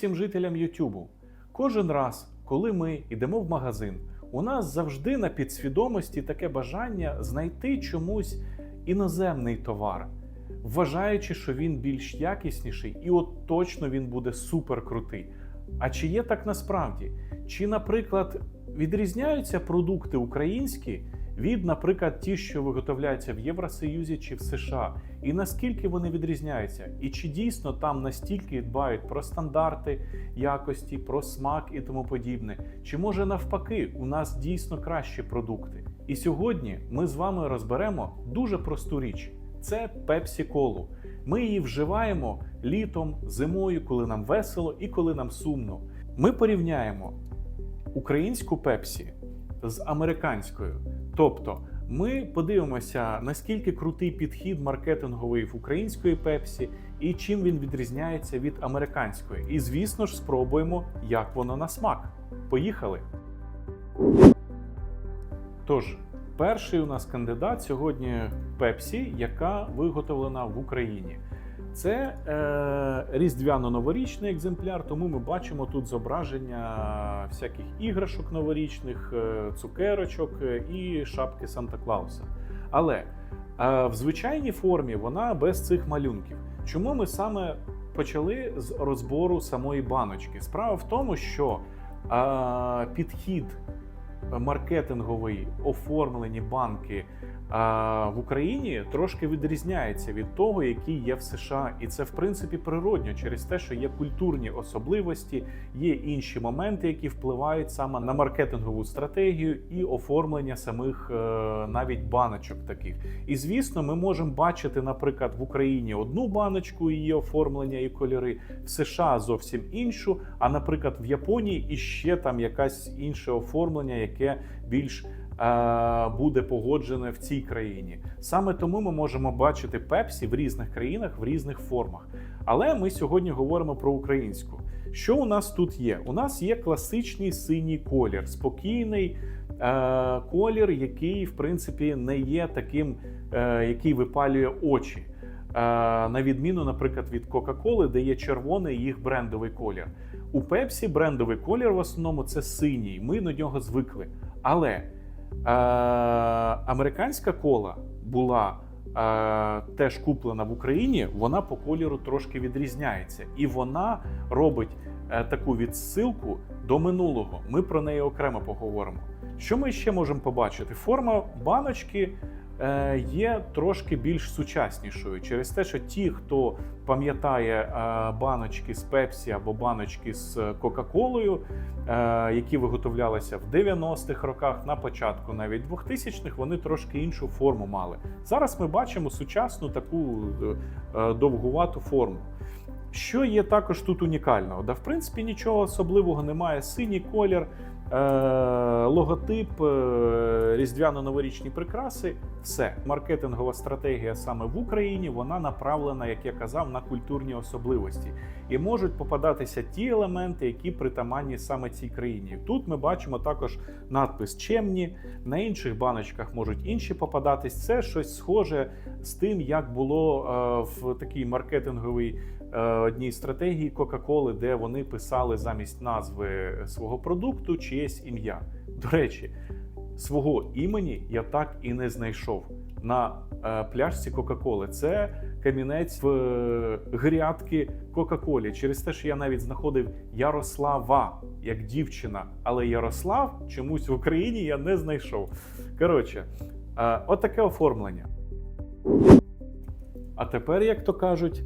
всім жителям Ютубу. Кожен раз, коли ми йдемо в магазин, у нас завжди на підсвідомості таке бажання знайти чомусь іноземний товар, вважаючи, що він більш якісніший, і от точно він буде супер крутий. А чи є так насправді? Чи, наприклад, відрізняються продукти українські від, наприклад, ті, що виготовляються в Євросоюзі чи в США? І наскільки вони відрізняються? І чи дійсно там настільки дбають про стандарти якості, про смак і тому подібне? Чи може навпаки у нас дійсно кращі продукти? І сьогодні ми з вами розберемо дуже просту річ: це пепсі колу. Ми її вживаємо літом, зимою, коли нам весело і коли нам сумно. Ми порівняємо українську пепсі з американською. Тобто, ми подивимося, наскільки крутий підхід маркетинговий в української пепсі і чим він відрізняється від американської. І, звісно ж, спробуємо, як воно на смак. Поїхали! Тож, перший у нас кандидат сьогодні Пепсі, яка виготовлена в Україні. Це е, різдвяно-новорічний екземпляр, тому ми бачимо тут зображення всяких іграшок новорічних, е, цукерочок е, і шапки Санта Клауса. Але е, в звичайній формі вона без цих малюнків. Чому ми саме почали з розбору самої баночки? Справа в тому, що е, підхід маркетинговий оформлені банки в Україні трошки відрізняється від того, який є в США, і це в принципі природньо через те, що є культурні особливості, є інші моменти, які впливають саме на маркетингову стратегію і оформлення самих е, навіть баночок таких. І звісно, ми можемо бачити, наприклад, в Україні одну баночку, її оформлення і кольори, в США зовсім іншу. А наприклад, в Японії іще там якась інше оформлення, яке більш буде погоджене в цій країні. Саме тому ми можемо бачити пепсі в різних країнах в різних формах. Але ми сьогодні говоримо про українську. Що у нас тут є? У нас є класичний синій колір, спокійний е, колір, який в принципі не є таким, е, який випалює очі. Е, на відміну, наприклад, від Кока-Коли, де є червоний їх брендовий колір. У Пепсі брендовий колір в основному це синій. Ми до нього звикли. Але е, американська кола була е, теж куплена в Україні, вона по кольору трошки відрізняється, і вона робить е, таку відсилку до минулого. Ми про неї окремо поговоримо. Що ми ще можемо побачити? Форма баночки е, є трошки більш сучаснішою через те, що ті, хто пам'ятає е, баночки з Пепсі або баночки з Кока-Колою, е, які виготовлялися в 90-х роках, на початку навіть 2000-х, вони трошки іншу форму мали. Зараз ми бачимо сучасну таку е, довгувату форму. Що є також тут унікального? Да, в принципі, нічого особливого немає. Синій колір, е, логотип, е, різдвяно-новорічні прикраси. Все. Маркетингова стратегія саме в Україні вона направлена, як я казав, на культурні особливості. І можуть попадатися ті елементи, які притаманні саме цій країні. Тут ми бачимо також надпис чемні, на інших баночках можуть інші попадатись. Це щось схоже з тим, як було е, в такій маркетинговій е, одній стратегії Кока-Коли, де вони писали замість назви свого продукту чиєсь ім'я. До речі, свого імені я так і не знайшов на е, пляшці Кока-Коли. Це камінець в е, грядки Кока-Колі. Через те, що я навіть знаходив Ярослава як дівчина, але Ярослав чомусь в Україні я не знайшов. Коротше, е, отаке оформлення. А тепер, як то кажуть,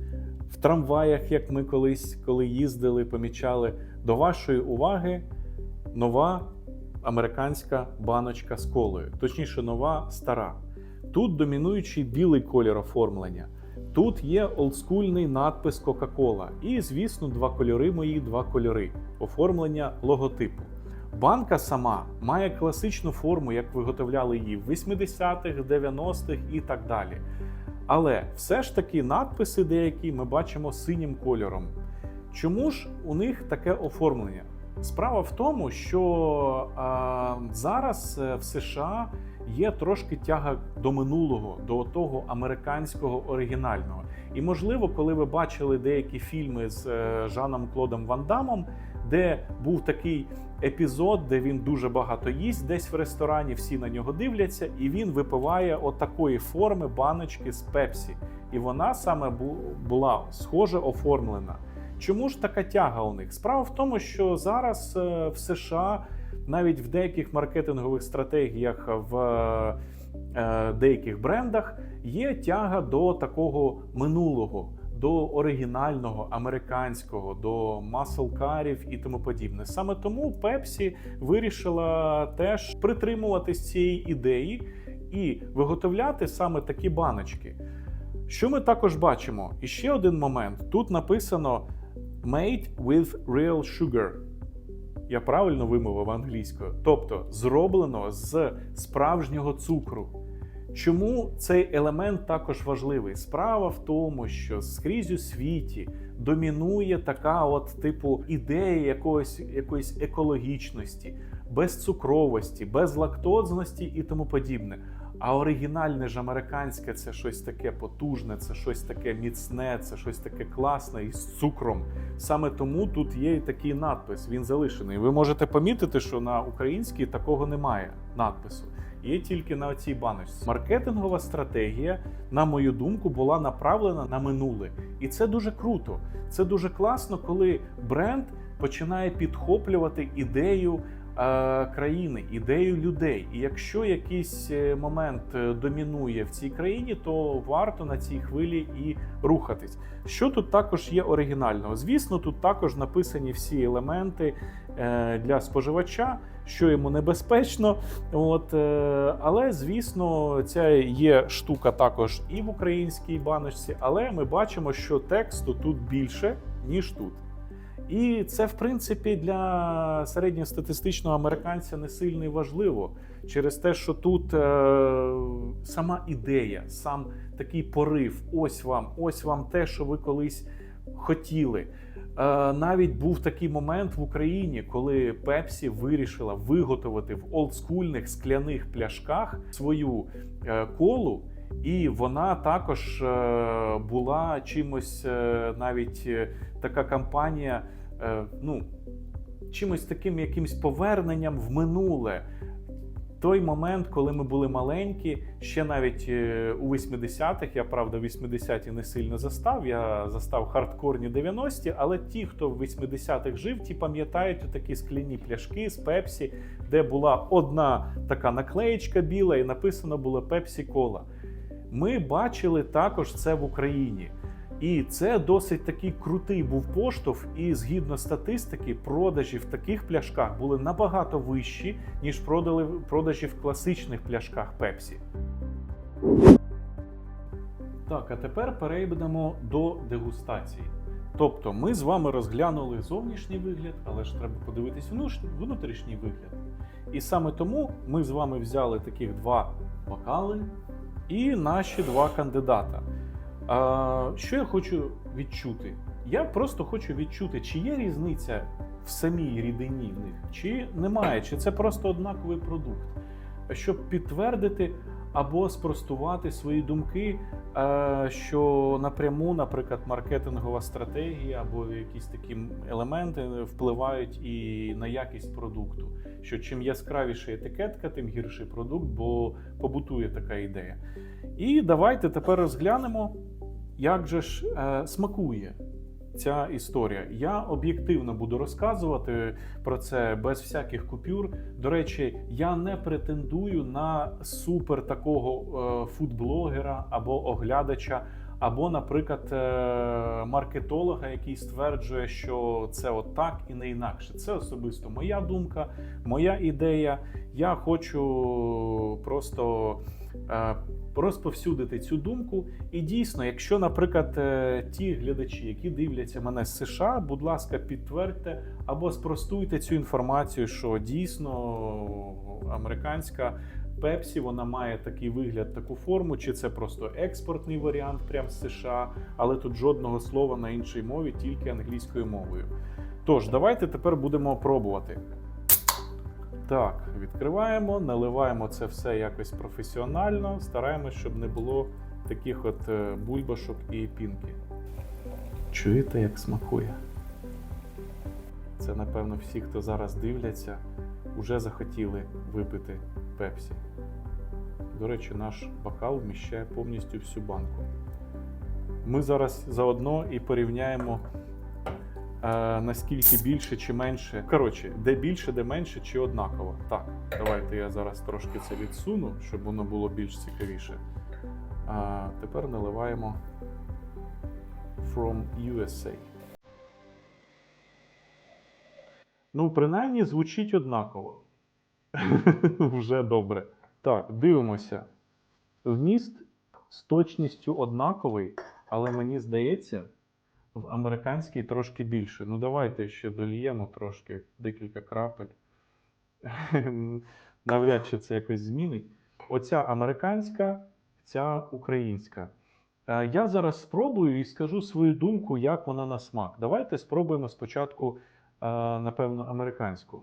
в трамваях, як ми колись, коли їздили, помічали, до вашої уваги нова американська баночка з колою, точніше, нова стара. Тут домінуючий білий колір оформлення. Тут є олдскульний надпис Coca-Cola. І, звісно, два кольори мої, два кольори оформлення логотипу. Банка сама має класичну форму, як виготовляли її в 80-х, 90-х і так далі. Але все ж таки надписи деякі ми бачимо синім кольором. Чому ж у них таке оформлення? Справа в тому, що а, зараз е, в США є трошки тяга до минулого, до того американського оригінального. І можливо, коли ви бачили деякі фільми з е, Жаном Клодом Ван Дамом, де був такий епізод, де він дуже багато їсть десь в ресторані, всі на нього дивляться, і він випиває отакої форми баночки з пепсі. І вона саме була схоже оформлена. Чому ж така тяга у них? Справа в тому, що зараз е, в США навіть в деяких маркетингових стратегіях в е, деяких брендах є тяга до такого минулого, до оригінального, американського, до маслкарів і тому подібне. Саме тому Pepsi вирішила теж притримуватись цієї ідеї і виготовляти саме такі баночки. Що ми також бачимо? І ще один момент: тут написано Made with real sugar. Я правильно вимовив англійською. Тобто зроблено з справжнього цукру. Чому цей елемент також важливий? Справа в тому, що скрізь у світі домінує така, от, типу, ідея якоїсь, якоїсь екологічності, безцукровості, безлактозності і тому подібне. А оригінальне ж американське це щось таке потужне, це щось таке міцне, це щось таке класне із цукром. Саме тому тут є і такий надпис. Він залишений. Ви можете помітити, що на українській такого немає надпису. Є тільки на цій баночці. Маркетингова стратегія, на мою думку, була направлена на минуле, і це дуже круто. Це дуже класно, коли бренд починає підхоплювати ідею країни, ідею людей. І якщо якийсь е, момент е, домінує в цій країні, то варто на цій хвилі і рухатись. Що тут також є оригінального? Звісно, тут також написані всі елементи е, для споживача, що йому небезпечно. От, е, але звісно, ця є штука також і в українській баночці, але ми бачимо, що тексту тут більше, ніж тут. І це, в принципі, для середньостатистичного американця не сильно важливо через те, що тут е, сама ідея, сам такий порив. Ось вам, ось вам те, що ви колись хотіли. Е, навіть був такий момент в Україні, коли Пепсі вирішила виготовити в олдскульних скляних пляшках свою е, колу. І вона також е, була чимось е, навіть е, така кампанія, ну, чимось таким якимсь поверненням в минуле. Той момент, коли ми були маленькі, ще навіть е, у 80-х, я правда, 80-ті не сильно застав. Я застав хардкорні 90-ті, але ті, хто в 80-х жив, ті пам'ятають такі скляні пляшки з Пепсі, де була одна така наклеєчка біла, і написано було Пепсі Кола. Ми бачили також це в Україні. І це досить такий крутий був поштовх, і згідно статистики, продажі в таких пляшках були набагато вищі, ніж продажі в класичних пляшках Пепсі. Так, а тепер перейдемо до дегустації. Тобто, ми з вами розглянули зовнішній вигляд, але ж треба подивитись внутрішній вигляд. І саме тому ми з вами взяли таких два бокали і наші два кандидата. А, що я хочу відчути? Я просто хочу відчути, чи є різниця в самій рідині в них, чи немає, чи це просто однаковий продукт. Щоб підтвердити або спростувати свої думки, е, що напряму, наприклад, маркетингова стратегія або якісь такі елементи впливають і на якість продукту. Що чим яскравіша етикетка, тим гірший продукт, бо побутує така ідея. І давайте тепер розглянемо, як же ж е, смакує ця історія. Я об'єктивно буду розказувати про це без всяких купюр. До речі, я не претендую на супер такого е, фудблогера або оглядача. Або, наприклад, е, маркетолога, який стверджує, що це от так і не інакше. Це особисто моя думка, моя ідея. Я хочу просто е, розповсюдити цю думку. І дійсно, якщо, наприклад, е, ті глядачі, які дивляться мене з США, будь ласка, підтвердьте або спростуйте цю інформацію, що дійсно американська. Пепсі вона має такий вигляд, таку форму, чи це просто експортний варіант прямо з США, але тут жодного слова на іншій мові, тільки англійською мовою. Тож, давайте тепер будемо пробувати. Так, відкриваємо, наливаємо це все якось професіонально, стараємось, щоб не було таких от е, бульбашок і пінки. Чуєте, як смакує? Це, напевно, всі, хто зараз дивляться, вже захотіли випити пепсі. До речі, наш бокал вміщає повністю всю банку. Ми зараз заодно і порівняємо, е, наскільки більше чи менше. Коротше, де більше, де менше, чи однаково. Так, давайте я зараз трошки це відсуну, щоб воно було більш цікавіше. А тепер наливаємо From USA. Ну, принаймні звучить однаково. Вже добре. Так, дивимося. Вміст з точністю однаковий, але мені здається, в американській трошки більше. Ну, давайте ще доліємо трошки, декілька крапель. Навряд чи це якось змінить. Оця американська, ця українська. Е, Я зараз спробую і скажу свою думку, як вона на смак. Давайте спробуємо спочатку, е, напевно, американську.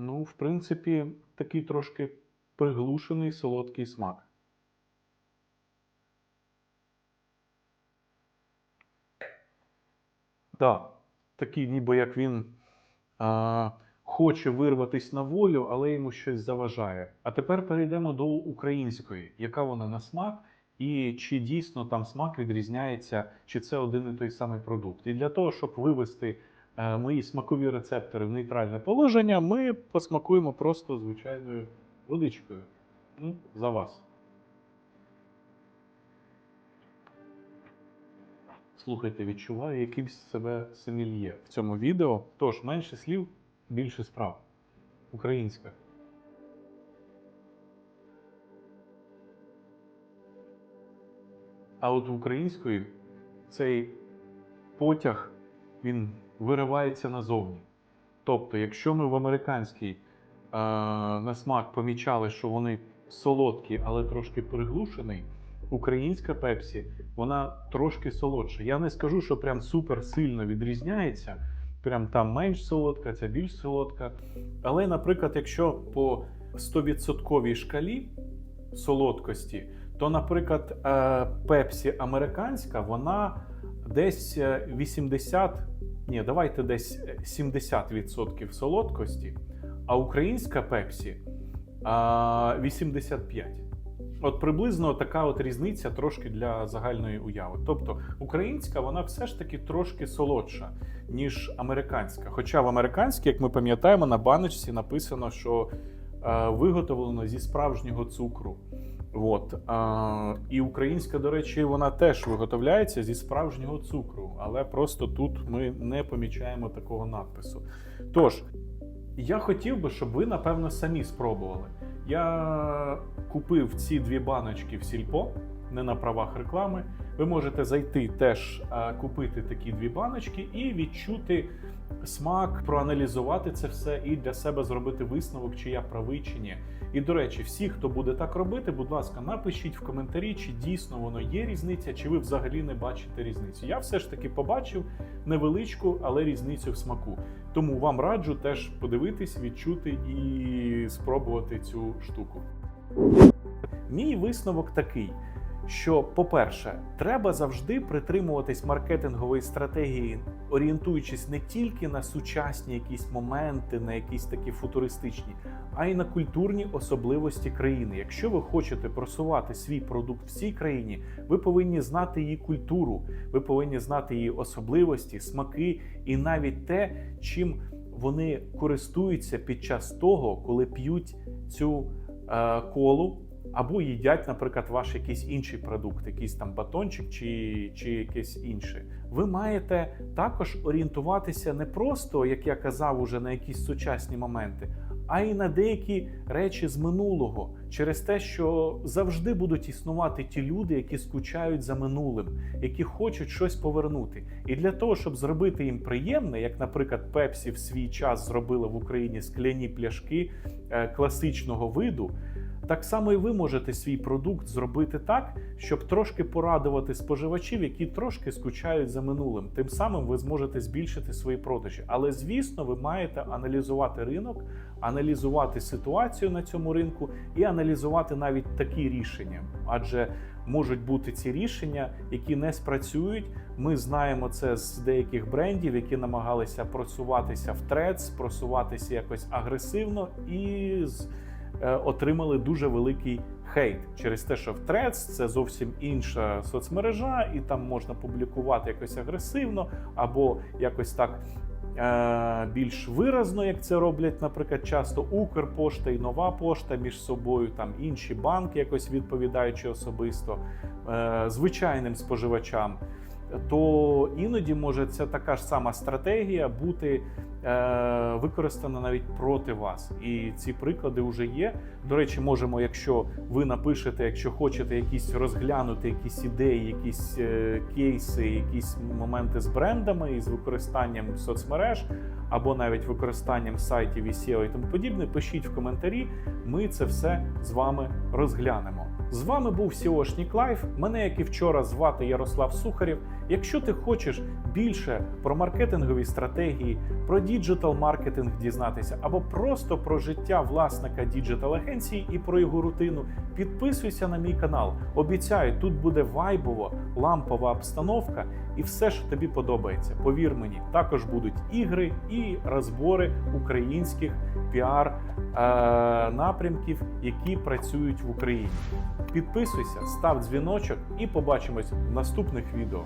Ну, в принципі, такий трошки приглушений солодкий смак. Так, такий, ніби як він а, хоче вирватися на волю, але йому щось заважає. А тепер перейдемо до української, яка вона на смак, і чи дійсно там смак відрізняється, чи це один і той самий продукт. І для того, щоб вивести мої смакові рецептори в нейтральне положення, ми посмакуємо просто звичайною водичкою. Ну, за вас. Слухайте, відчуваю якимсь себе сомельє в цьому відео. Тож менше слів, більше справ. Українська. А от в української цей потяг він виривається назовні. Тобто, якщо ми в американській е, на смак помічали, що вони солодкі, але трошки приглушений, українська пепсі вона трошки солодша. Я не скажу, що прям супер сильно відрізняється. Прям там менш солодка, ця більш солодка. Але, наприклад, якщо по 100% шкалі солодкості, то, наприклад, е, пепсі американська, вона десь е, 80, ні, давайте десь 70% солодкості, а українська пепсі а, 85. От приблизно така от різниця трошки для загальної уяви. Тобто українська вона все ж таки трошки солодша, ніж американська. Хоча в американській, як ми пам'ятаємо, на баночці написано, що е, виготовлено зі справжнього цукру. От. А, і українська, до речі, вона теж виготовляється зі справжнього цукру, але просто тут ми не помічаємо такого надпису. Тож, я хотів би, щоб ви, напевно, самі спробували. Я купив ці дві баночки в сільпо, не на правах реклами. Ви можете зайти теж купити такі дві баночки і відчути смак, проаналізувати це все і для себе зробити висновок, чи я правий, чи ні. І до речі, всі, хто буде так робити, будь ласка, напишіть в коментарі, чи дійсно воно є різниця, чи ви взагалі не бачите різницю. Я все ж таки побачив невеличку, але різницю в смаку. Тому вам раджу теж подивитись, відчути і спробувати цю штуку. Мій висновок такий. Що, по-перше, треба завжди притримуватись маркетингової стратегії, орієнтуючись не тільки на сучасні якісь моменти, на якісь такі футуристичні, а й на культурні особливості країни. Якщо ви хочете просувати свій продукт в цій країні, ви повинні знати її культуру, ви повинні знати її особливості, смаки і навіть те, чим вони користуються під час того, коли п'ють цю е, колу. Або їдять, наприклад, ваш якийсь інший продукт, якийсь там батончик чи, чи якийсь інший. Ви маєте також орієнтуватися не просто, як я казав, уже на якісь сучасні моменти, а й на деякі речі з минулого, через те, що завжди будуть існувати ті люди, які скучають за минулим, які хочуть щось повернути. І для того, щоб зробити їм приємне, як, наприклад, Пепсі в свій час зробила в Україні скляні пляшки е, класичного виду. Так само і ви можете свій продукт зробити так, щоб трошки порадувати споживачів, які трошки скучають за минулим. Тим самим ви зможете збільшити свої продажі. Але звісно, ви маєте аналізувати ринок, аналізувати ситуацію на цьому ринку і аналізувати навіть такі рішення, адже можуть бути ці рішення, які не спрацюють. Ми знаємо це з деяких брендів, які намагалися просуватися в трец, просуватися якось агресивно і з отримали дуже великий хейт через те, що в Threads це зовсім інша соцмережа, і там можна публікувати якось агресивно або якось так. е, Більш виразно, як це роблять, наприклад, часто Укрпошта і нова пошта між собою, там інші банки, якось відповідаючи особисто е, звичайним споживачам, то іноді може ця така ж сама стратегія бути е, використана навіть проти вас. І ці приклади вже є. До речі, можемо, якщо ви напишете, якщо хочете якісь розглянути якісь ідеї, якісь е, кейси, якісь моменти з брендами і з використанням соцмереж, або навіть використанням сайтів і SEO і тому подібне, пишіть в коментарі. Ми це все з вами розглянемо. З вами був Сіошнік Лайф. Мене, як і вчора, звати Ярослав Сухарєв. Якщо ти хочеш більше про маркетингові стратегії, про діджитал маркетинг дізнатися, або просто про життя власника діджитал агенції і про його рутину, підписуйся на мій канал. Обіцяю, тут буде вайбово, лампова обстановка і все, що тобі подобається. Повір мені, також будуть ігри і розбори українських піар е, які працюють в Україні. Підписуйся, став дзвіночок і побачимось в наступних відео.